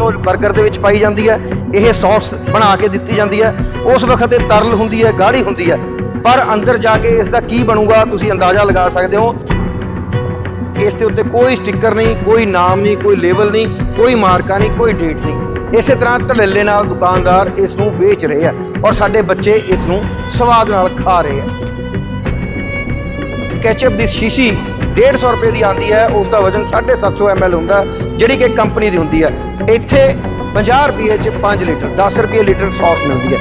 ਜਦੋਂ 버ਗਰ ਦੇ ਵਿੱਚ ਪਾਈ ਜਾਂਦੀ ਹੈ, ਇਹ ਸੌਸ ਬਣਾ ਕੇ ਦਿੱਤੀ ਜਾਂਦੀ ਹੈ, ਉਸ ਵਕਤ ਇਹ ਤਰਲ ਹੁੰਦੀ ਹੈ ਗਾੜੀ ਹੁੰਦੀ ਹੈ। ਪਰ ਅੰਦਰ ਜਾ ਕੇ ਇਸ ਦਾ ਕੀ ਬਣੂਗਾ, ਤੁਸੀਂ ਅੰਦਾਜ਼ਾ ਲਗਾ ਸਕਦੇ ਹੋ। ਇਸ ਦੇ ਉੱਤੇ ਕੋਈ ਸਟicker ਨਹੀਂ, ਕੋਈ ਨਾਮ ਨਹੀਂ, ਕੋਈ ਲੇਬਲ ਨਹੀਂ, ਕੋਈ ਮਾਰਕਾ ਨਹੀਂ, ਕੋਈ ਡੇਟ ਨਹੀਂ। ਇਸੇ ਤਰ੍ਹਾਂ ਧੜੱਲੇ ਨਾਲ ਦੁਕਾਨਦਾਰ ਇਸ ਨੂੰ ਵੇਚ ਰਹੇ ਆ ਔਰ ਸਾਡੇ ਬੱਚੇ ਇਸ ਨੂੰ ਸਵਾਦ ਨਾਲ ਖਾ ਰਹੇ ਆ। ਕੈਚਅਪ ਦੀ ਸ਼ੀਸ਼ੀ 150 ਰੁਪਏ ਦੀ ਆਂਦੀ ਹੈ, ਉਸ ਦਾ ਵਜ਼ਨ 750 ml ਹੁੰਦਾ, ਜਿਹੜੀ ਕਿ ਕੰਪਨੀ ਦੀ ਹੁੰਦੀ ਹੈ। ਇੱਥੇ 50 ਰੁਪਏ ਚ 5 ਲੀਟਰ 10 ਰੁਪਏ ਲੀਟਰ ਸੌਸ ਮਿਲਦੀ ਹੈ।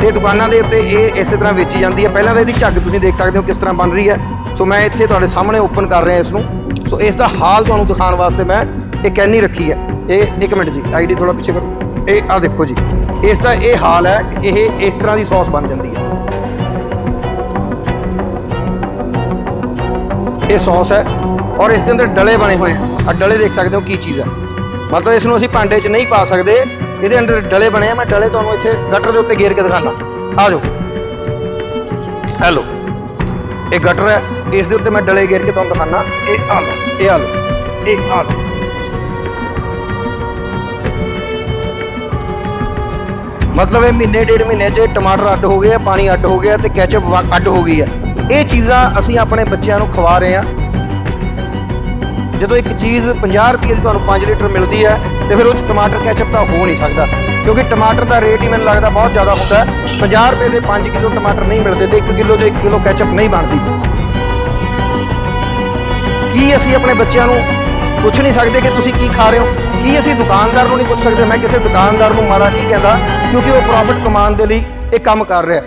ਤੇ ਦੁਕਾਨਾਂ ਦੇ ਉੱਤੇ ਇਹ ਇਸੇ ਤਰ੍ਹਾਂ ਵੇਚੀ ਜਾਂਦੀ ਹੈ। ਪਹਿਲਾਂ ਤਾਂ ਇਹਦੀ ਝੱਗ ਤੁਸੀਂ ਦੇਖ ਸਕਦੇ ਹੋ ਕਿਸ ਤਰ੍ਹਾਂ ਬਣ ਰਹੀ ਹੈ। ਸੋ ਮੈਂ ਇੱਥੇ ਤੁਹਾਡੇ ਸਾਹਮਣੇ ਓਪਨ ਕਰ ਰਿਹਾ ਇਸ ਨੂੰ। ਸੋ ਇਸ ਦਾ ਹਾਲ ਤੁਹਾਨੂੰ ਦਿਖਾਉਣ ਵਾਸਤੇ ਮੈਂ ਇਹ ਕੈਨੀ ਰੱਖੀ ਹੈ। ਇਹ ਇੱਕ ਮਿੰਟ ਜੀ, ਆਈਡੀ ਥੋੜਾ ਪਿੱਛੇ ਕਰੋ। ਇਹ ਆ ਦੇਖੋ ਜੀ। ਇਸ ਦਾ ਇਹ ਹਾਲ ਹੈ ਕਿ ਇਹ ਇਸ ਤਰ੍ਹਾਂ ਦੀ ਸੌਸ ਬਣ ਜਾਂਦੀ ਹੈ। ਇਹ ਸੌਸ ਹੈ ਔਰ ਇਸ ਦੇ ਅੰਦਰ ਡਲੇ ਬਣੇ ਹੋਏ ਆ। ਆ ਡਲੇ ਦੇਖ ਸਕਦੇ ਹੋ ਕੀ ਚੀਜ਼ ਹੈ ਮਤਲਬ ਇਸ ਨੂੰ ਅਸੀਂ ਭਾਂਡੇ 'ਚ ਨਹੀਂ ਪਾ ਸਕਦੇ। ਇਹਦੇ ਅੰਦਰ ਡਲੇ ਬਣੇ ਆ। ਮੈਂ ਡਲੇ ਤੁਹਾਨੂੰ ਇੱਥੇ ਗਟਰ ਦੇ ਉੱਤੇ ਗੇਰ ਕੇ ਦਿਖਾਣਾ ਆ ਜਾਓ। ਹੈਲੋ ਇਹ ਗਟਰ ਹੈ। ਇਸ ਦੇ ਉੱਤੇ ਮੈਂ ਡਲੇ ਗੇਰ ਕੇ ਤੁਹਾਨੂੰ ਦਿਖਾਣਾ ਇਹ ਆ ਲਓ। ਇਹ ਆ ਲਓ। ਇਹ ਆ ਲਓ। ਮਤਲਬ ਇਹ ਮਹੀਨੇ, ਡੇਢ ਮਹੀਨੇ 'ਚ ਟਮਾਟਰ ਅੱਡ ਹੋ ਗਏ ਆ, ਪਾਣੀ ਅੱਡ ਹੋ ਗਿਆ ਤੇ ਕੈਚਅਪ ਵਾ- ਅੱਡ ਹੋ ਗਈ ਹੈ ਇਹ ਚੀਜ਼ਾਂ ਅਸੀਂ ਆਪਣੇ ਬੱਚਿਆਂ ਨੂੰ ਖਵਾ ਰਹੇ ਹਾਂ। ਜਦੋਂ ਇੱਕ ਚੀਜ਼ 50 ਰੁਪਏ ਦੀ ਤੁਹਾਨੂੰ 5 ਲੀਟਰ ਮਿਲਦੀ ਹੈ, ਤੇ ਫਿਰ ਉਹ 'ਚ ਟਮਾਟਰ ਕੈਚਅਪ ਤਾਂ ਹੋ ਨਹੀਂ ਸਕਦਾ। ਕਿਉਂਕਿ ਟਮਾਟਰ ਦਾ ਰੇਟ ਹੀ ਮੈਨੂੰ ਲੱਗਦਾ ਬਹੁਤ ਜ਼ਿਆਦਾ ਹੁੰਦਾ ਹੈ। 50 ਰੁਪਏ ਦੇ 5 ਕਿਲੋ ਟਮਾਟਰ ਨਹੀਂ ਮਿਲਦੇ ਤੇ 1 ਕਿਲੋ 'ਚ 1 ਕਿਲੋ ਕੈਚਅਪ ਨਹੀਂ ਬਣਦੀ। ਕੀ ਅਸੀਂ ਆਪਣੇ ਬੱਚਿਆਂ ਨੂੰ ਪੁੱਛ ਨਹੀਂ ਸਕਦੇ ਕਿ ਤੁਸੀਂ ਕੀ ਖਾ ਰਹੇ ਹੋ? ਕੀ ਅਸੀਂ ਦੁਕਾਨਦਾਰ ਨੂੰ ਨਹੀਂ ਪੁੱਛ ਸਕਦੇ? ਮੈਂ ਕਿਸੇ ਦੁਕਾਨਦਾਰ ਨੂੰ ਮਾੜਾ ਨਹੀਂ ਕਹਿੰਦਾ, ਕਿਉਂਕਿ ਉਹ ਪ੍ਰੋਫਿਟ ਕਮਾਉਣ ਦੇ ਲਈ ਇਹ ਕੰਮ ਕਰ ਰਿਹਾ।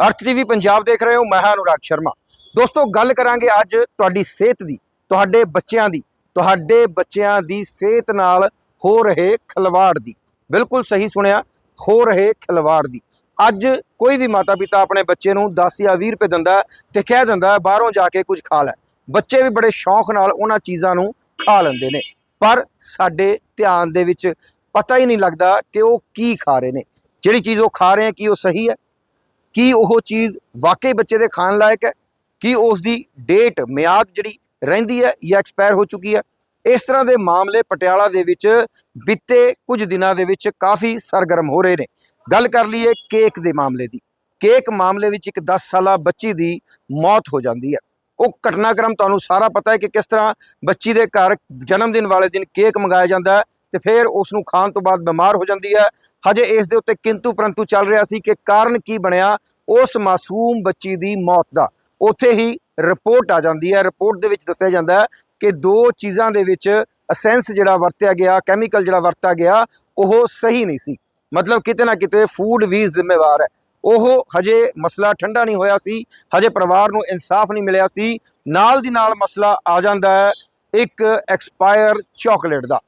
ਅਰਥ ਟੀਵੀ ਪੰਜਾਬ ਦੇਖ ਰਹੇ ਹੋ, ਮੈਂ ਹਾਂ ਅਨੁਰਾਗ ਸ਼ਰਮਾ। ਦੋਸਤੋ, ਗੱਲ ਕਰਾਂਗੇ ਅੱਜ ਤੁਹਾਡੀ ਸਿਹਤ ਦੀ, ਤੁਹਾਡੇ ਬੱਚਿਆਂ ਦੀ, ਤੁਹਾਡੇ ਬੱਚਿਆਂ ਦੀ ਸਿਹਤ ਨਾਲ ਹੋ ਰਹੇ ਖਿਲਵਾੜ ਦੀ। ਬਿਲਕੁਲ ਸਹੀ ਸੁਣਿਆ, ਹੋ ਰਹੇ ਖਿਲਵਾੜ ਦੀ। ਅੱਜ ਕੋਈ ਵੀ ਮਾਤਾ ਪਿਤਾ ਆਪਣੇ ਬੱਚੇ ਨੂੰ 10 ਜਾਂ 20 ਰੁਪਏ ਦਿੰਦਾ ਹੈ ਤੇ ਕਹਿ ਦਿੰਦਾ ਬਾਹਰੋਂ ਜਾ ਕੇ ਕੁਝ ਖਾ ਲੈ। ਬੱਚੇ ਵੀ ਬੜੇ ਸ਼ੌਂਕ ਨਾਲ ਉਹਨਾਂ ਚੀਜ਼ਾਂ ਨੂੰ ਖਾ ਲੈਂਦੇ ਨੇ। ਪਰ ਸਾਡੇ ਧਿਆਨ ਦੇ ਵਿੱਚ ਪਤਾ ਹੀ ਨਹੀਂ ਲੱਗਦਾ ਕਿ ਉਹ ਕੀ ਖਾ ਰਹੇ ਨੇ। ਜਿਹੜੀ ਚੀਜ਼ ਉਹ ਖਾ ਰਹੇ ਹੈ ਕੀ ਉਹ ਸਹੀ ਹੈ? ਕੀ ਉਹ ਚੀਜ਼ ਵਾਕਈ ਬੱਚੇ ਦੇ ਖਾਣ ਲਾਇਕ ਹੈ? ਕੀ ਉਸ ਦੀ ਡੇਟ, ਮਿਆਦ ਜਿਹੜੀ ਰਹਿੰਦੀ ਹੈ ਜਾਂ ਐਕਸਪਾਇਰ ਹੋ ਚੁੱਕੀ ਹੈ? ਇਸ ਤਰ੍ਹਾਂ ਦੇ ਮਾਮਲੇ ਪਟਿਆਲਾ ਦੇ ਵਿੱਚ ਬੀਤੇ ਕੁਝ ਦਿਨਾਂ ਦੇ ਵਿੱਚ ਕਾਫੀ ਸਰਗਰਮ ਹੋ ਰਹੇ ਨੇ। ਗੱਲ ਕਰ ਲਈਏ ਕੇਕ ਦੇ ਮਾਮਲੇ ਦੀ। ਕੇਕ ਮਾਮਲੇ ਵਿੱਚ ਇੱਕ 10 ਸਾਲਾ ਬੱਚੀ ਦੀ ਮੌਤ ਹੋ ਜਾਂਦੀ ਹੈ। ਉਹ ਘਟਨਾਕ੍ਰਮ ਤੁਹਾਨੂੰ ਸਾਰਾ ਪਤਾ ਹੈ ਕਿ ਕਿਸ ਤਰ੍ਹਾਂ ਬੱਚੀ ਦੇ ਘਰ ਜਨਮ ਦਿਨ ਵਾਲੇ ਦਿਨ ਕੇਕ ਮੰਗਾਇਆ ਜਾਂਦਾ ਹੈ। ਤੇ ਫਿਰ ਉਸ ਨੂੰ ਖਾਣ ਤੋਂ ਬਾਅਦ ਬਿਮਾਰ ਹੋ ਜਾਂਦੀ ਹੈ। ਹਜੇ ਇਸ ਦੇ ਉੱਤੇ ਕਿੰਤੂ ਪਰੰਤੂ ਚੱਲ ਰਿਹਾ ਸੀ ਕਿ ਕਾਰਨ ਕੀ ਬਣਿਆ, ਉਸ ਮਾਸੂਮ ਬੱਚੀ ਦੀ ਮੌਤ ਦਾ। ਉੱਥੇ ਹੀ ਰਿਪੋਰਟ ਆ ਜਾਂਦੀ ਹੈ। ਰਿਪੋਰਟ ਦੇ ਵਿੱਚ ਦੱਸਿਆ ਜਾਂਦਾ ਹੈ ਕਿ ਦੋ ਚੀਜ਼ਾਂ ਦੇ ਵਿੱਚ ਅਸੈਂਸ ਜਿਹੜਾ ਵਰਤਿਆ ਗਿਆ, ਕੈਮੀਕਲ ਜਿਹੜਾ ਵਰਤਿਆ ਗਿਆ, ਉਹ ਸਹੀ ਨਹੀਂ ਸੀ। ਮਤਲਬ ਕਿਤੇ ਨਾ ਕਿਤੇ ਫੂਡ ਵੀ ਜ਼ਿੰਮੇਵਾਰ ਹੈ। ਉਹ ਹਜੇ ਮਸਲਾ ਠੰਡਾ ਨਹੀਂ ਹੋਇਆ ਸੀ, ਹਜੇ ਪਰਿਵਾਰ ਨੂੰ ਇਨਸਾਫ ਨਹੀਂ ਮਿਲਿਆ ਸੀ। ਨਾਲ ਦੀ ਨਾਲ ਮਸਲਾ ਆ ਜਾਂਦਾ ਹੈ ਇੱਕ ਐਕਸਪਾਇਰ ਚਾਕਲੇਟ ਦਾ।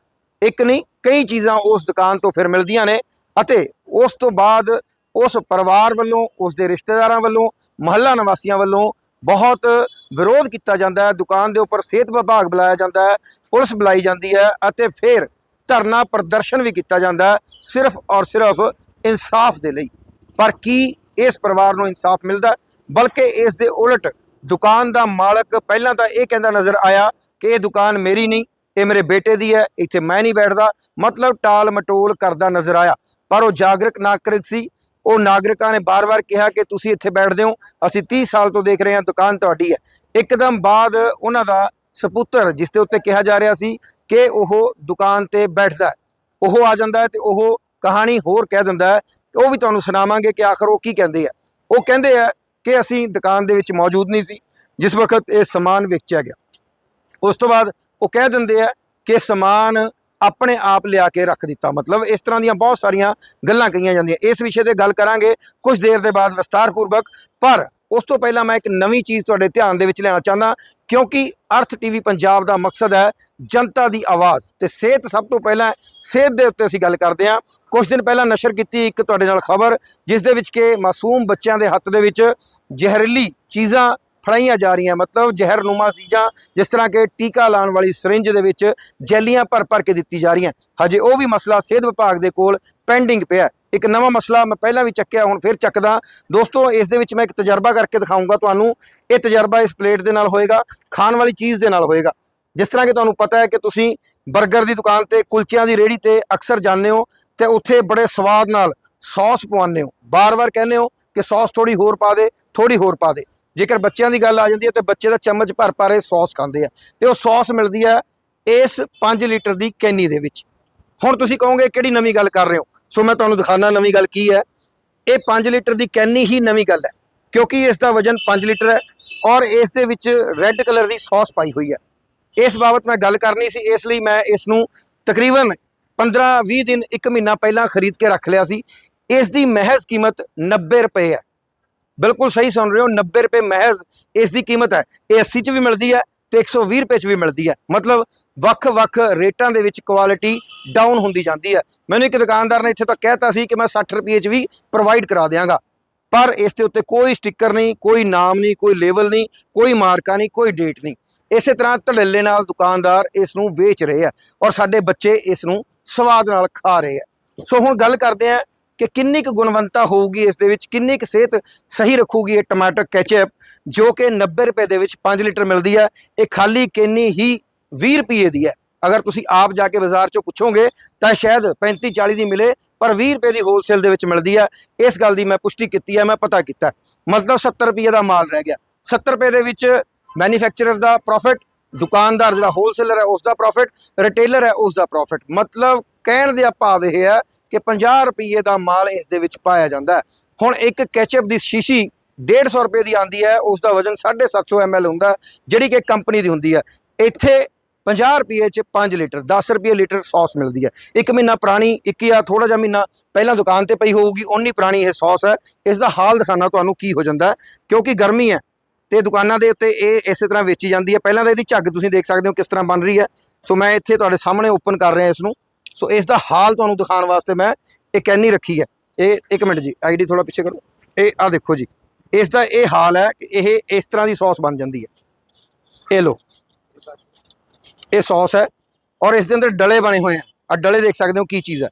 ਇੱਕ ਨਹੀਂ, ਕਈ ਚੀਜ਼ਾਂ ਉਸ ਦੁਕਾਨ ਤੋਂ ਫਿਰ ਮਿਲਦੀਆਂ ਨੇ ਅਤੇ ਉਸ ਤੋਂ ਬਾਅਦ ਉਸ ਪਰਿਵਾਰ ਵੱਲੋਂ, ਉਸ ਦੇ ਰਿਸ਼ਤੇਦਾਰਾਂ ਵੱਲੋਂ, ਮਹੱਲਾ ਨਿਵਾਸੀਆਂ ਵੱਲੋਂ ਬਹੁਤ ਵਿਰੋਧ ਕੀਤਾ ਜਾਂਦਾ ਹੈ। ਦੁਕਾਨ ਦੇ ਉੱਪਰ ਸਿਹਤ ਵਿਭਾਗ ਬੁਲਾਇਆ ਜਾਂਦਾ ਹੈ, ਪੁਲਿਸ ਬੁਲਾਈ ਜਾਂਦੀ ਹੈ ਅਤੇ ਫਿਰ ਧਰਨਾ ਪ੍ਰਦਰਸ਼ਨ ਵੀ ਕੀਤਾ ਜਾਂਦਾ ਹੈ ਸਿਰਫ ਔਰ ਸਿਰਫ ਇਨਸਾਫ ਦੇ ਲਈ। ਪਰ ਕੀ ਇਸ ਪਰਿਵਾਰ ਨੂੰ ਇਨਸਾਫ ਮਿਲਦਾ ਬਲਕਿ ਇਸ ਦੇ ਉਲਟ ਦੁਕਾਨ ਦਾ ਮਾਲਕ ਪਹਿਲਾਂ ਤਾਂ ਇਹ ਕਹਿੰਦਾ ਨਜ਼ਰ ਆਇਆ ਕਿ ਇਹ ਦੁਕਾਨ ਮੇਰੀ ਨਹੀਂ ਇਹ ਮੇਰੇ ਬੇਟੇ ਦੀ ਹੈ, ਇੱਥੇ ਮੈਂ ਨਹੀਂ ਬੈਠਦਾ। ਮਤਲਬ ਟਾਲ ਮਟੋਲ ਕਰਦਾ ਨਜ਼ਰ ਆਇਆ। ਪਰ ਉਹ ਜਾਗਰੂਕ ਨਾਗਰਿਕ ਸੀ। ਉਹ ਨਾਗਰਿਕਾਂ ਨੇ ਬਾਰ-ਬਾਰ ਕਿਹਾ ਕਿ ਤੁਸੀਂ ਇੱਥੇ ਬੈਠਦੇ ਹੋ। ਅਸੀਂ 30 ਸਾਲ ਤੋਂ ਦੇਖ ਰਹੇ ਹਾਂ, ਦੁਕਾਨ ਤੁਹਾਡੀ ਹੈ। ਇੱਕਦਮ ਬਾਅਦ ਉਹਨਾਂ ਦਾ ਸਪੁੱਤਰ, ਜਿਸ ਦੇ ਉੱਤੇ ਕਿਹਾ ਜਾ ਰਿਹਾ ਸੀ ਕਿ ਉਹ ਦੁਕਾਨ ਤੇ ਬੈਠਦਾ ਹੈ। ਉਹ ਆ ਜਾਂਦਾ ਹੈ ਤੇ ਉਹ ਕਹਾਣੀ ਹੋਰ ਕਹਿ ਦਿੰਦਾ ਹੈ। ਉਹ ਵੀ ਤੁਹਾਨੂੰ ਸੁਣਾਵਾਂਗੇ ਕਿ ਆਖਰ ਉਹ ਕੀ ਕਹਿੰਦੇ ਆ। ਉਹ ਕਹਿੰਦੇ ਆ ਕਿ ਅਸੀਂ ਦੁਕਾਨ ਦੇ ਵਿੱਚ ਮੌਜੂਦ ਨਹੀਂ ਸੀ। ਜਿਸ ਵਕਤ ਇਹ ਸਮਾਨ ਵੇਚਿਆ ਗਿਆ। ਉਸ ਤੋਂ ਬਾਅਦ ਉਹ ਕਹਿ ਦਿੰਦੇ ਆ ਕਿ ਸਮਾਨ ਆਪਣੇ ਆਪ ਲਿਆ ਕੇ ਰੱਖ ਦਿੱਤਾ। ਮਤਲਬ ਇਸ ਤਰ੍ਹਾਂ ਦੀਆਂ ਬਹੁਤ ਸਾਰੀਆਂ ਗੱਲਾਂ ਕਹੀਆਂ ਜਾਂਦੀਆਂ। ਇਸ ਵਿਸ਼ੇ ਤੇ ਗੱਲ ਕਰਾਂਗੇ ਕੁਝ ਦੇਰ ਦੇ ਬਾਅਦ ਵਿਸਤਾਰਪੂਰਵਕ। ਪਰ ਉਸ ਤੋਂ ਪਹਿਲਾਂ ਮੈਂ ਇੱਕ ਨਵੀਂ ਚੀਜ਼ ਤੁਹਾਡੇ ਧਿਆਨ ਦੇ ਵਿੱਚ ਲਿਆਉਣਾ ਚਾਹੁੰਦਾ, ਕਿਉਂਕਿ ਅਰਥ ਟੀਵੀ ਪੰਜਾਬ ਦਾ ਮਕਸਦ ਹੈ ਜਨਤਾ ਦੀ ਆਵਾਜ਼। ਤੇ ਸਿਹਤ ਸਭ ਤੋਂ ਪਹਿਲਾਂ ਸਿਹਤ ਦੇ ਉੱਤੇ ਅਸੀਂ ਗੱਲ ਕਰਦੇ ਹਾਂ। ਕੁਝ ਦਿਨ ਪਹਿਲਾਂ ਨਸ਼ਰ ਕੀਤੀ ਇੱਕ ਤੁਹਾਡੇ ਨਾਲ ਖਬਰ, ਜਿਸ ਦੇ ਵਿੱਚ ਕਿ ਮਾਸੂਮ ਬੱਚਿਆਂ ਦੇ ਹੱਥ ਦੇ ਵਿੱਚ ਜ਼ਹਿਰੀਲੀ ਚੀਜ਼ਾਂ ਫੜਾਈਆਂ ਜਾ ਰਹੀਆਂ। ਮਤਲਬ ਜ਼ਹਿਰਨੁਮਾ ਚੀਜ਼ਾਂ ਜਿਸ ਤਰ੍ਹਾਂ ਕਿ ਟੀਕਾ ਲਾਉਣ ਵਾਲੀ ਸਿਰਿੰਜ ਦੇ ਵਿੱਚ ਜੈਲੀਆਂ ਭਰ ਭਰ ਕੇ ਦਿੱਤੀ ਜਾ ਰਹੀਆਂ। ਹਜੇ ਉਹ ਵੀ ਮਸਲਾ ਸਿਹਤ ਵਿਭਾਗ ਦੇ ਕੋਲ ਪੈਂਡਿੰਗ ਪਿਆ ਇੱਕ ਨਵਾਂ ਮਸਲਾ ਮੈਂ ਪਹਿਲਾਂ ਵੀ ਚੱਕਿਆ, ਹੁਣ ਫਿਰ ਚੱਕਦਾ। ਦੋਸਤੋ, ਇਸ ਦੇ ਵਿੱਚ ਮੈਂ ਇੱਕ ਤਜਰਬਾ ਕਰਕੇ ਦਿਖਾਊਂਗਾ ਤੁਹਾਨੂੰ। ਇਹ ਤਜਰਬਾ ਇਸ ਪਲੇਟ ਦੇ ਨਾਲ ਹੋਏਗਾ, ਖਾਣ ਵਾਲੀ ਚੀਜ਼ ਦੇ ਨਾਲ ਹੋਏਗਾ। ਜਿਸ ਤਰ੍ਹਾਂ ਕਿ ਤੁਹਾਨੂੰ ਪਤਾ ਹੈ ਕਿ ਤੁਸੀਂ 버ਗਰ ਦੀ ਦੁਕਾਨ ਤੇ, ਕੁਲਚਿਆਂ ਦੀ ਰੇਹੜੀ ਤੇ ਅਕਸਰ ਜਾਂਦੇ ਹੋ ਤੇ ਉੱਥੇ ਬੜੇ ਸਵਾਦ ਨਾਲ ਸੌਸ ਪਵਾਉਂਦੇ ਹੋ। ਬਾਰ-ਬਾਰ ਕਹਿੰਦੇ ਹੋ ਕਿ ਸੌਸ ਥੋੜੀ ਹੋਰ ਪਾ ਦੇ ਥੋੜੀ ਹੋਰ ਪਾ ਦੇ। ਜੇਕਰ ਬੱਚਿਆਂ ਦੀ ਗੱਲ ਆ ਜਾਂਦੀ ਹੈ ਤੇ ਬੱਚੇ ਦਾ ਚਮਚ ਭਰ ਭਰ ਇਹ ਸੌਸ ਖਾਂਦੇ ਆ ਤੇ ਉਹ ਸੌਸ ਮਿਲਦੀ ਹੈ ਇਸ 5 ਲੀਟਰ ਦੀ ਕੈਨੀ ਦੇ ਵਿੱਚ। ਹੁਣ ਤੁਸੀਂ ਕਹੋਗੇ ਕਿਹੜੀ ਨਵੀਂ ਗੱਲ ਕਰ ਰਹੇ ਹੋ? ਸੋ ਮੈਂ ਤੁਹਾਨੂੰ ਦਿਖਾਣਾ ਨਵੀਂ ਗੱਲ ਕੀ ਹੈ। ਇਹ 5 ਲੀਟਰ ਦੀ ਕੈਨੀ ਹੀ ਨਵੀਂ ਗੱਲ ਹੈ, ਕਿਉਂਕਿ ਇਸ ਦਾ ਵਜ਼ਨ 5 ਲੀਟਰ ਹੈ ਔਰ ਇਸ ਦੇ ਵਿੱਚ ਰੈੱਡ ਕਲਰ ਦੀ ਸੌਸ ਪਾਈ ਹੋਈ ਹੈ। ਇਸ ਬਾਬਤ ਮੈਂ ਗੱਲ ਕਰਨੀ ਸੀ, ਇਸ ਲਈ ਮੈਂ ਇਸ ਨੂੰ ਤਕਰੀਬਨ 15-20 ਦਿਨ 1 ਮਹੀਨਾ ਪਹਿਲਾਂ ਖਰੀਦ ਕੇ ਰੱਖ ਲਿਆ ਸੀ। ਇਸ ਦੀ ਮਹਿਜ਼ ਕੀਮਤ 90 ਰੁਪਏ ਹੈ। ਬਿਲਕੁਲ ਸਹੀ ਸੁਣ ਰਹੇ ਹੋ 90 ਰੁਪਏ ਮਹਿਜ਼ ਇਸ ਦੀ ਕੀਮਤ ਹੈ, ਇਹ 80 ਚ ਵੀ ਮਿਲਦੀ ਹੈ ਤੇ 120 ਰੁਪਏ ਚ ਵੀ ਮਿਲਦੀ ਹੈ, ਮਤਲਬ ਵੱਖ-ਵੱਖ ਰੇਟਾਂ ਦੇ ਵਿੱਚ ਕੁਆਲਿਟੀ ਡਾਊਨ ਹੁੰਦੀ ਜਾਂਦੀ ਹੈ। ਮੈਨੂੰ ਇੱਕ ਦੁਕਾਨਦਾਰ ਨੇ ਇੱਥੇ ਤਾਂ ਕਹਿਤਾ ਸੀ ਕਿ ਮੈਂ 60 ਰੁਪਏ ਚ ਵੀ ਪ੍ਰੋਵਾਈਡ ਕਰਾ ਦਿਆਂਗਾ, ਪਰ ਇਸ ਦੇ ਉੱਤੇ ਕੋਈ ਸਟicker ਨਹੀਂ, ਕੋਈ ਨਾਮ ਨਹੀਂ, ਕੋਈ ਲੇਬਲ ਨਹੀਂ, ਕੋਈ ਮਾਰਕਾ ਨਹੀਂ, ਕੋਈ ਡੇਟ ਨਹੀਂ। ਇਸੇ ਤਰ੍ਹਾਂ ਢਲੇਲੇ ਨਾਲ ਦੁਕਾਨਦਾਰ ਇਸ ਨੂੰ ਵੇਚ ਰਹੇ ਆ ਔਰ ਸਾਡੇ ਬੱਚੇ ਇਸ ਨੂੰ ਸਵਾਦ ਨਾਲ ਖਾ ਰਹੇ ਆ ਸੋ ਹੁਣ ਗੱਲ ਕਰਦੇ ਆ ਕਿ ਕਿੰਨੀ ਕੁ ਗੁਣਵੰਤਾ ਹੋਊਗੀ ਇਸ ਦੇ ਵਿੱਚ, ਕਿੰਨੀ ਕੁ ਸਿਹਤ ਸਹੀ ਰੱਖੂਗੀ ਇਹ ਟਮਾਟਰ ਕੈਚਅਪ, ਜੋ ਕਿ 90 ਰੁਪਏ ਦੇ ਵਿੱਚ 5 ਲੀਟਰ ਮਿਲਦੀ ਹੈ ਇਹ ਖਾਲੀ ਕੇਨੀ ਹੀ 20 ਰੁਪਏ ਦੀ ਹੈ। ਅਗਰ ਤੁਸੀਂ ਆਪ ਜਾ ਕੇ ਬਾਜ਼ਾਰ ਚੋਂ ਪੁੱਛੋਗੇ, ਤਾਂ ਸ਼ਾਇਦ 35 40 ਦੀ ਮਿਲੇ, ਪਰ 20 ਰੁਪਏ ਦੀ ਹੋਲਸੇਲ ਦੇ ਵਿੱਚ ਮਿਲਦੀ ਹੈ ਇਸ ਗੱਲ ਦੀ ਮੈਂ ਪੁਸ਼ਟੀ ਕੀਤੀ ਹੈ ਮੈਂ ਪਤਾ ਕੀਤਾ। ਮਤਲਬ 70 ਰੁਪਏ ਦਾ ਮਾਲ ਰਹਿ ਗਿਆ। 70 ਰੁਪਏ ਦੇ ਵਿੱਚ ਮੈਨੂਫੈਕਚਰਰ ਦਾ ਪ੍ਰੋਫਿਟ ਦੁਕਾਨਦਾਰ ਜਿਹੜਾ ਹੋਲਸੇਲਰ ਹੈ ਉਸ ਦਾ ਪ੍ਰੋਫਿਟ ਰਿਟੇਲਰ ਹੈ ਉਸ ਦਾ ਪ੍ਰੋਫਿਟ ਮਤਲਬ ਕਹਿਣ ਦੇ ਭਾਵ ਇਹ ਹੈ ਕਿ 50 ਰੁਪਏ ਦਾ ਮਾਲ ਇਸ ਦੇ ਵਿੱਚ ਪਾਇਆ ਜਾਂਦਾ ਹੈ। ਹੁਣ ਇੱਕ ਕੈਚਅਪ ਦੀ ਸ਼ੀਸ਼ੀ 150 ਰੁਪਏ ਦੀ ਆਂਦੀ ਹੈ ਉਸ ਦਾ ਵਜ਼ਨ 750 ml ਹੁੰਦਾ ਜਿਹੜੀ ਕਿ ਕੰਪਨੀ ਦੀ ਹੁੰਦੀ ਹੈ। ਇੱਥੇ 50 ਰੁਪਏ ਚ 5 ਲੀਟਰ 10 ਰੁਪਏ ਲੀਟਰ ਸੌਸ ਮਿਲਦੀ ਹੈ। ਇੱਕ ਮਹੀਨਾ ਪੁਰਾਣੀ, ਇੱਕ ਜਾਂ ਥੋੜਾ ਜਿਹਾ ਮਹੀਨਾ ਪਹਿਲਾਂ ਦੁਕਾਨ ਤੇ ਪਈ ਹੋਊਗੀ, ਓਨੀ ਪੁਰਾਣੀ ਇਹ ਸੌਸ ਹੈ। ਇਸ ਦਾ ਹਾਲ ਦਿਖਾਣਾ ਤੁਹਾਨੂੰ ਕੀ ਹੋ ਜਾਂਦਾ ਕਿਉਂਕਿ ਗਰਮੀ ਹੈ ਤੇ ਦੁਕਾਨਾਂ ਦੇ ਉੱਤੇ ਇਹ ਇਸੇ ਤਰ੍ਹਾਂ ਵੇਚੀ ਜਾਂਦੀ ਹੈ। ਪਹਿਲਾਂ ਤਾਂ ਇਹਦੀ ਝੱਗ ਤੁਸੀਂ ਦੇਖ ਸਕਦੇ ਹੋ ਕਿਸ ਤਰ੍ਹਾਂ ਬਣ ਰਹੀ ਹੈ। ਸੋ ਮੈਂ ਇੱਥੇ ਤੁਹਾਡੇ ਸਾਹਮਣੇ ਓਪਨ ਕਰ ਰਿਹਾ ਇਸ ਨੂੰ ਸੋ ਇਸ ਦਾ ਹਾਲ ਤੁਹਾਨੂੰ ਦਿਖਾਉਣ ਵਾਸਤੇ ਮੈਂ ਇਹ ਕੈਨੀ ਰੱਖੀ ਹੈ। ਇਹ ਇੱਕ ਮਿੰਟ ਜੀ ਆਈਡੀ ਥੋੜਾ ਪਿੱਛੇ ਕਰੋ। ਇਹ ਆ ਦੇਖੋ ਜੀ, ਇਸ ਦਾ ਇਹ ਹਾਲ ਹੈ ਕਿ ਇਹ ਇਸ ਤਰ੍ਹਾਂ ਦੀ ਸੌਸ ਬਣ ਜਾਂਦੀ ਹੈ। ਇਹ ਲੋ ਇਹ ਸੌਸ ਹੈ ਔਰ ਇਸ ਦੇ ਅੰਦਰ ਡਲੇ ਬਣੇ ਹੋਏ ਆ ਆ ਡਲੇ ਦੇਖ ਸਕਦੇ ਹੋ ਕੀ ਚੀਜ਼ ਹੈ।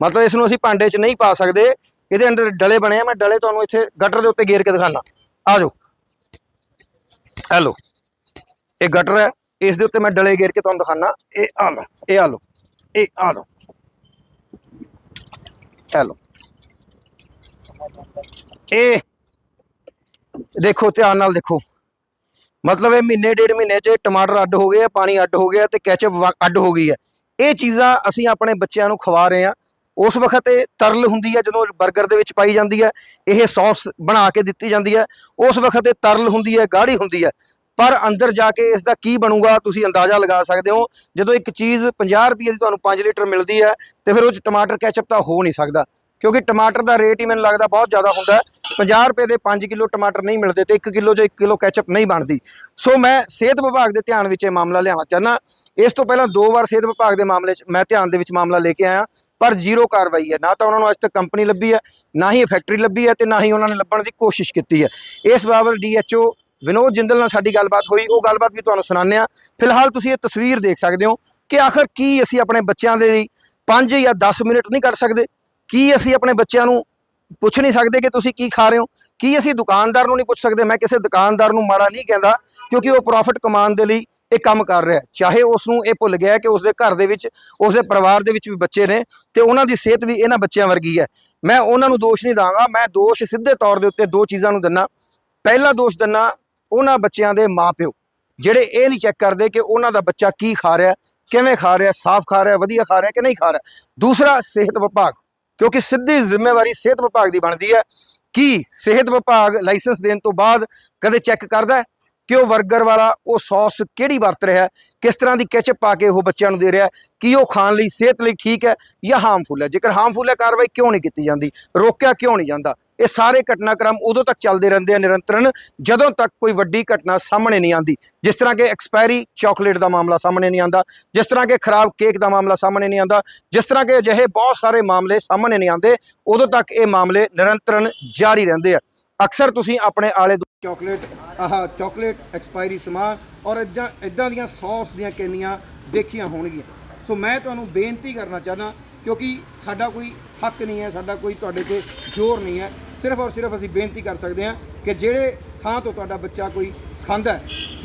ਮਤਲਬ ਇਸ ਨੂੰ ਅਸੀਂ ਭਾਂਡੇ 'ਚ ਨਹੀਂ ਪਾ ਸਕਦੇ। ਇਹਦੇ ਅੰਦਰ ਡਲੇ ਬਣੇ ਆ। ਮੈਂ ਡਲੇ ਤੁਹਾਨੂੰ ਇੱਥੇ ਗਟਰ ਦੇ ਉੱਤੇ ਗੇਰ ਕੇ ਦਿਖਾਣਾ ਆ ਜਾਓ। ਹੈਲੋ ਇਹ ਗਟਰ ਹੈ। ਇਸ ਦੇ ਉੱਤੇ ਮੈਂ ਡਲੇ ਗੇਰ ਕੇ ਤੁਹਾਨੂੰ ਦਿਖਾਣਾ ਇਹ ਆ ਲਓ ਇਹ ਆ ਲਓ। ਇਹ ਆ ਲਓ। ਹੈਲੋ ਇਹ ਦੇਖੋ, ਧਿਆਨ ਨਾਲ ਦੇਖੋ। ਮਤਲਬ ਇਹ ਮਹੀਨੇ, ਡੇਢ ਮਹੀਨੇ 'ਚ ਟਮਾਟਰ ਅੱਡ ਹੋ ਗਏ ਆ, ਪਾਣੀ ਅੱਡ ਹੋ ਗਿਆ ਤੇ ਕੈਚਅਪ ਅੱਡ ਹੋ ਗਈ ਹੈ ਇਹ ਚੀਜ਼ਾਂ ਅਸੀਂ ਆਪਣੇ ਬੱਚਿਆਂ ਨੂੰ ਖਵਾ ਰਹੇ ਹਾਂ ਉਸ ਵਕਤ ਇਹ ਤਰਲ ਹੁੰਦੀ ਹੈ ਜਦੋਂ 버ਗਰ ਦੇ ਵਿੱਚ ਪਾਈ ਜਾਂਦੀ ਹੈ, ਇਹ ਸੌਸ ਬਣਾ ਕੇ ਦਿੱਤੀ ਜਾਂਦੀ ਹੈ, ਉਸ ਵਕਤ ਇਹ ਤਰਲ ਹੁੰਦੀ ਹੈ ਗਾੜੀ ਹੁੰਦੀ ਹੈ। ਪਰ ਅੰਦਰ ਜਾ ਕੇ ਇਸ ਦਾ ਕੀ ਬਣੂਗਾ, ਤੁਸੀਂ ਅੰਦਾਜ਼ਾ ਲਗਾ ਸਕਦੇ ਹੋ। ਜਦੋਂ ਇੱਕ ਚੀਜ਼ 50 ਰੁਪਏ ਦੀ ਤੁਹਾਨੂੰ 5 ਲੀਟਰ ਮਿਲਦੀ ਹੈ, ਤੇ ਫਿਰ ਉਹ 'ਚ ਟਮਾਟਰ ਕੈਚਅਪ ਤਾਂ ਹੋ ਨਹੀਂ ਸਕਦਾ। ਕਿਉਂਕਿ ਟਮਾਟਰ ਦਾ ਰੇਟ ਹੀ ਮੈਨੂੰ ਲੱਗਦਾ ਬਹੁਤ ਜ਼ਿਆਦਾ ਹੁੰਦਾ 50 ਰੁਪਏ ਦੇ 5 ਕਿਲੋ ਟਮਾਟਰ ਨਹੀਂ ਮਿਲਦੇ ਤੇ 1 ਕਿਲੋ 'ਚ 1 ਕਿਲੋ ਕੈਚਅਪ ਨਹੀਂ ਬਣਦੀ। ਸੋ ਮੈਂ ਸਿਹਤ ਵਿਭਾਗ ਦੇ ਧਿਆਨ ਵਿੱਚ ਇਹ ਮਾਮਲਾ ਲਿਆਉਣਾ ਚਾਹੁੰਦਾ। ਇਸ ਤੋਂ ਪਹਿਲਾਂ ਦੋ ਵਾਰ ਸਿਹਤ ਵਿਭਾਗ ਦੇ ਮਾਮਲੇ 'ਚ ਮੈਂ ਧਿਆਨ ਦੇ ਵਿੱਚ ਮਾਮਲਾ ਲੈ ਕੇ ਆਇਆ, ਪਰ ਜ਼ੀਰੋ ਕਾਰਵਾਈ ਹੈ। ਨਾ ਤਾਂ ਉਹਨਾਂ ਨੂੰ ਅੱਜ ਤੱਕ ਕੰਪਨੀ ਲੱਭੀ ਹੈ, ਨਾ ਹੀ ਇਹ ਫੈਕਟਰੀ ਲੱਭੀ ਹੈ ਤੇ ਨਾ ਹੀ ਉਹਨਾਂ ਨੇ ਲੱਭਣ ਦੀ ਕੋਸ਼ਿਸ਼ ਕੀਤੀ ਹੈ। ਇਸ ਬਾਬਤ ਡੀਐਚਓ ਵਿਨੋਦ ਜਿੰਦਲ ਨਾਲ ਸਾਡੀ ਗੱਲਬਾਤ ਹੋਈ। ਉਹ ਗੱਲਬਾਤ ਵੀ ਤੁਹਾਨੂੰ ਸੁਣਾਉਂਦੇ ਹਾਂ। ਫਿਲਹਾਲ ਤੁਸੀਂ ਇਹ ਤਸਵੀਰ ਦੇਖ ਸਕਦੇ ਹੋ ਕਿ ਆਖਰ ਕੀ ਅਸੀਂ ਆਪਣੇ ਬੱਚਿਆਂ ਦੇ ਲਈ 5 ਜਾਂ 10 ਮਿੰਟ ਨਹੀਂ ਕੱਢ ਸਕਦੇ। ਕੀ ਅਸੀਂ ਆਪਣੇ ਬੱਚਿਆਂ ਨੂੰ ਪੁੱਛ ਨਹੀਂ ਸਕਦੇ ਕਿ ਤੁਸੀਂ ਕੀ ਖਾ ਰਹੇ ਹੋ। ਕੀ ਅਸੀਂ ਦੁਕਾਨਦਾਰ ਨੂੰ ਨਹੀਂ ਪੁੱਛ ਸਕਦੇ? ਮੈਂ ਕਿਸੇ ਦੁਕਾਨਦਾਰ ਨੂੰ ਮਾੜਾ ਨਹੀਂ ਕਹਿੰਦਾ, ਕਿਉਂਕਿ ਉਹ ਪ੍ਰੋਫਿਟ ਕਮਾਉਣ ਦੇ ਲਈ ਇਹ ਕੰਮ ਕਰ ਰਿਹਾ ਚਾਹੇ ਉਸ ਨੂੰ ਇਹ ਭੁੱਲ ਗਿਆ ਕਿ ਉਸ ਦੇ ਘਰ ਦੇ ਵਿੱਚ ਉਸ ਦੇ ਪਰਿਵਾਰ ਦੇ ਵਿੱਚ ਵੀ ਬੱਚੇ ਨੇ, ਤੇ ਉਹਨਾਂ ਦੀ ਸਿਹਤ ਵੀ ਇਹਨਾਂ ਬੱਚਿਆਂ ਵਰਗੀ ਹੈ। ਮੈਂ ਉਹਨਾਂ ਨੂੰ ਦੋਸ਼ ਨਹੀਂ ਦਾਂਗਾ ਮੈਂ ਦੋਸ਼ ਸਿੱਧੇ ਤੌਰ ਦੇ ਉੱਤੇ ਦੋ ਚੀਜ਼ਾਂ ਨੂੰ ਦਿੰਨਾ। ਪਹਿਲਾ ਦੋਸ਼ ਦਿੰਨਾ, ਉਹਨਾਂ ਬੱਚਿਆਂ ਦੇ ਮਾਪਿਓ, ਜਿਹੜੇ ਇਹ ਨਹੀਂ ਚੈੱਕ ਕਰਦੇ ਕਿ ਉਹਨਾਂ ਦਾ ਬੱਚਾ ਕੀ ਖਾ ਰਿਹਾ, ਕਿਵੇਂ ਖਾ ਰਿਹਾ, ਸਾਫ਼ ਖਾ ਰਿਹਾ, ਵਧੀਆ ਖਾ ਰਿਹਾ ਕਿ ਨਹੀਂ ਖਾ ਰਿਹਾ। ਦੂਸਰਾ, ਸਿਹਤ ਵਿਭਾਗ। ਕਿਉਂਕਿ ਸਿੱਧੀ ਜ਼ਿੰਮੇਵਾਰੀ ਸਿਹਤ ਵਿਭਾਗ ਦੀ ਬਣਦੀ ਹੈ। ਕੀ ਸਿਹਤ ਵਿਭਾਗ ਲਾਇਸੈਂਸ ਦੇਣ ਤੋਂ ਬਾਅਦ ਕਦੇ ਚੈੱਕ ਕਰਦਾ ਕਿ ਉਹ 버ਗਰ ਵਾਲਾ, ਉਹ ਸੌਸ ਕਿਹੜੀ ਵਰਤ ਰਿਹਾ ਹੈ? ਕਿਸ ਤਰ੍ਹਾਂ ਦੀ ਕੈਚਅਪ ਪਾ ਕੇ ਉਹ ਬੱਚਿਆਂ ਨੂੰ ਦੇ ਰਿਹਾ ਹੈ? ਕੀ ਉਹ ਖਾਣ ਲਈ, ਸਿਹਤ ਲਈ ਠੀਕ ਹੈ ਜਾਂ ਹਾਰਮਫੁਲ ਹੈ? ਜੇਕਰ ਹਾਰਮਫੁਲ ਹੈ, ਕਾਰਵਾਈ ਕਿਉਂ ਨਹੀਂ ਕੀਤੀ ਜਾਂਦੀ? ਰੋਕਿਆ ਕਿਉਂ ਨਹੀਂ ਜਾਂਦਾ? ਇਹ ਸਾਰੇ ਘਟਨਾਕ੍ਰਮ ਉਦੋਂ ਤੱਕ ਚੱਲਦੇ ਰਹਿੰਦੇ ਆ ਨਿਰੰਤਰਨ, ਜਦੋਂ ਤੱਕ ਕੋਈ ਵੱਡੀ ਘਟਨਾ ਸਾਹਮਣੇ ਨਹੀਂ ਆਂਦੀ ਜਿਸ ਤਰ੍ਹਾਂ ਕਿ ਐਕਸਪਾਇਰੀ ਚਾਕਲੇਟ ਦਾ ਮਾਮਲਾ ਸਾਹਮਣੇ ਨਹੀਂ ਆਂਦਾ ਜਿਸ ਤਰ੍ਹਾਂ ਕਿ ਖਰਾਬ ਕੇਕ ਦਾ ਮਾਮਲਾ ਸਾਹਮਣੇ ਨਹੀਂ ਆਂਦਾ ਜਿਸ ਤਰ੍ਹਾਂ ਕਿ ਅਜਿਹੇ ਬਹੁਤ ਸਾਰੇ ਮਾਮਲੇ ਸਾਹਮਣੇ ਨਹੀਂ ਆਂਦੇ ਉਦੋਂ ਤੱਕ ਇਹ ਮਾਮਲੇ ਨਿਰੰਤਰਨ ਜਾਰੀ ਰਹਿੰਦੇ ਆ। ਅਕਸਰ ਤੁਸੀਂ ਆਪਣੇ ਆਲੇ ਚਾਕਲੇਟ ਆਹ ਚਾਕਲੇਟ ਐਕਸਪਾਇਰੀ ਸਮਾਨ ਔਰ ਇਦਾਂ ਇਦਾਂ ਦੀਆਂ ਸੌਸ ਦੀਆਂ ਕੈਨੀਆਂ ਦੇਖੀਆਂ ਹੋਣਗੀਆਂ। ਸੋ ਮੈਂ ਤੁਹਾਨੂੰ ਬੇਨਤੀ ਕਰਨਾ ਚਾਹਨਾ ਕਿਉਂਕਿ ਸਾਡਾ ਕੋਈ ਹੱਕ ਨਹੀਂ ਹੈ, ਸਾਡਾ ਕੋਈ ਤੁਹਾਡੇ ਤੇ ਜ਼ੋਰ ਨਹੀਂ ਹੈ। ਸਿਰਫ ਔਰ ਸਿਰਫ ਅਸੀਂ ਬੇਨਤੀ ਕਰ ਸਕਦੇ ਹਾਂ ਕਿ ਜਿਹੜੇ ਥਾਂ ਤੋਂ ਤੁਹਾਡਾ ਬੱਚਾ ਕੋਈ ਖਾਂਦਾ ਹੈ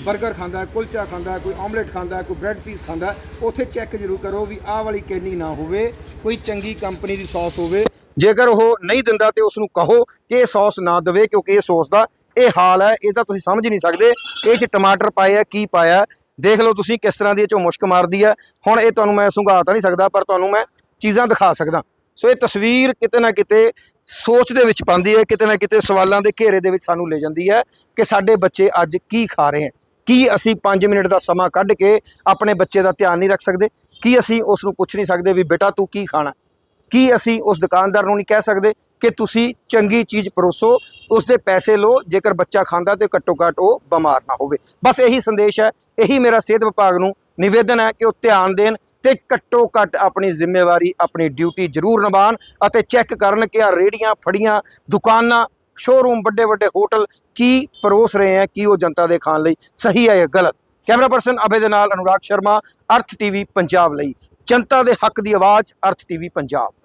버ਗਰ ਖਾਂਦਾ ਹੈ, ਕੁਲਚਾ ਖਾਂਦਾ ਹੈ, ਕੋਈ ਆਮਲੇਟ ਖਾਂਦਾ ਹੈ, ਕੋਈ ਬ੍ਰੈਡ ਪੀਸ ਖਾਂਦਾ ਹੈ, ਉੱਥੇ ਚੈੱਕ ਜ਼ਰੂਰ ਕਰੋ ਵੀ ਆਹ ਵਾਲੀ ਕੈਨੀ ਨਾ ਹੋਵੇ, ਕੋਈ ਚੰਗੀ ਕੰਪਨੀ ਦੀ ਸੌਸ ਹੋਵੇ। ਜੇਕਰ ਉਹ ਨਹੀਂ ਦਿੰਦਾ ਤੇ ਉਸ ਨੂੰ ਕਹੋ ਕਿ ਇਹ ਸੌਸ ਨਾ ਦੇਵੇ, ਕਿਉਂਕਿ ਇਹ ਸੌਸ ਦਾ ਇਹ ਹਾਲ ਹੈ, ਇਹ ਤਾਂ ਤੁਸੀਂ ਸਮਝ ਨਹੀਂ ਸਕਦੇ। ਇਹ ਚ ਟਮਾਟਰ ਪਾਏ ਆ ਕੀ ਪਾਇਆ? ਦੇਖ ਲਓ ਤੁਸੀਂ ਕਿਸ ਤਰ੍ਹਾਂ ਦੀ ਇਹ ਚੋਂ ਮੁਸ਼ਕ ਮਾਰਦੀ ਹੈ। ਹੁਣ ਇਹ ਤੁਹਾਨੂੰ ਮੈਂ ਸੁੰਘਾ ਤਾਂ ਨਹੀਂ ਸਕਦਾ, ਪਰ ਤੁਹਾਨੂੰ ਮੈਂ ਚੀਜ਼ਾਂ ਦਿਖਾ ਸਕਦਾ। ਸੋ ਇਹ ਤਸਵੀਰ ਕਿਤੇ ਨਾ ਕਿਤੇ ਸੋਚ ਦੇ ਵਿੱਚ ਪਾਉਂਦੀ ਹੈ, ਕਿਤੇ ਨਾ ਕਿਤੇ ਸਵਾਲਾਂ ਦੇ ਘੇਰੇ ਦੇ ਵਿੱਚ ਸਾਨੂੰ ਲੈ ਜਾਂਦੀ ਹੈ ਕਿ ਸਾਡੇ ਬੱਚੇ ਅੱਜ ਕੀ ਖਾ ਰਹੇ ਹਨ ਕੀ ਅਸੀਂ 5 ਮਿੰਟ ਦਾ ਸਮਾਂ ਕੱਢ ਕੇ ਆਪਣੇ ਬੱਚੇ ਦਾ ਧਿਆਨ ਨਹੀਂ ਰੱਖ ਸਕਦੇ? ਕੀ ਅਸੀਂ ਉਸ ਨੂੰ ਪੁੱਛ ਨਹੀਂ ਸਕਦੇ ਵੀ ਬੇਟਾ ਤੂੰ ਕੀ ਖਾਣਾ? ਕੀ ਅਸੀਂ ਉਸ ਦੁਕਾਨਦਾਰ ਨੂੰ ਨਹੀਂ ਕਹਿ ਸਕਦੇ ਕਿ ਤੁਸੀਂ ਚੰਗੀ ਚੀਜ਼ ਪਰੋਸੋ ਉਸ ਦੇ ਪੈਸੇ ਲਓ, ਜੇਕਰ ਬੱਚਾ ਖਾਂਦਾ ਤੇ ਘੱਟੋ ਘੱਟ ਉਹ ਬਿਮਾਰ ਨਾ ਹੋਵੇ। ਬਸ ਇਹੀ ਸੰਦੇਸ਼ ਹੈ, ਇਹੀ ਮੇਰਾ ਸਿਹਤ ਵਿਭਾਗ ਨੂੰ ਨਿਵੇਦਨ ਹੈ ਕਿ ਉਹ ਧਿਆਨ ਦੇਣ ਤੇ ਘੱਟੋ ਘੱਟ ਆਪਣੀ ਜ਼ਿੰਮੇਵਾਰੀ, ਆਪਣੀ ਡਿਊਟੀ ਜ਼ਰੂਰ ਨਿਭਾਉਣ ਅਤੇ ਚੈੱਕ ਕਰਨ ਕਿ ਆ ਰੇੜੀਆਂ ਫੜੀਆਂ, ਦੁਕਾਨਾਂ ਸ਼ੋਰੂਮ ਵੱਡੇ ਵੱਡੇ ਹੋਟਲ ਕੀ ਪਰੋਸ ਰਹੇ ਹੈ, ਕੀ ਉਹ ਜਨਤਾ ਦੇ ਖਾਣ ਲਈ ਸਹੀ ਹੈ ਜਾਂ ਗਲਤ। ਕੈਮਰਾ ਪਰਸਨ ਅਭੇ ਦੇ ਨਾਲ ਅਨੁਰਾਗ ਸ਼ਰਮਾ, ਅਰਥ ਟੀਵੀ, ਪੰਜਾਬ ਲਈ। ਜਨਤਾ ਦੇ ਹੱਕ ਦੀ ਆਵਾਜ਼ ਅਰਥ ਟੀਵੀ ਪੰਜਾਬ।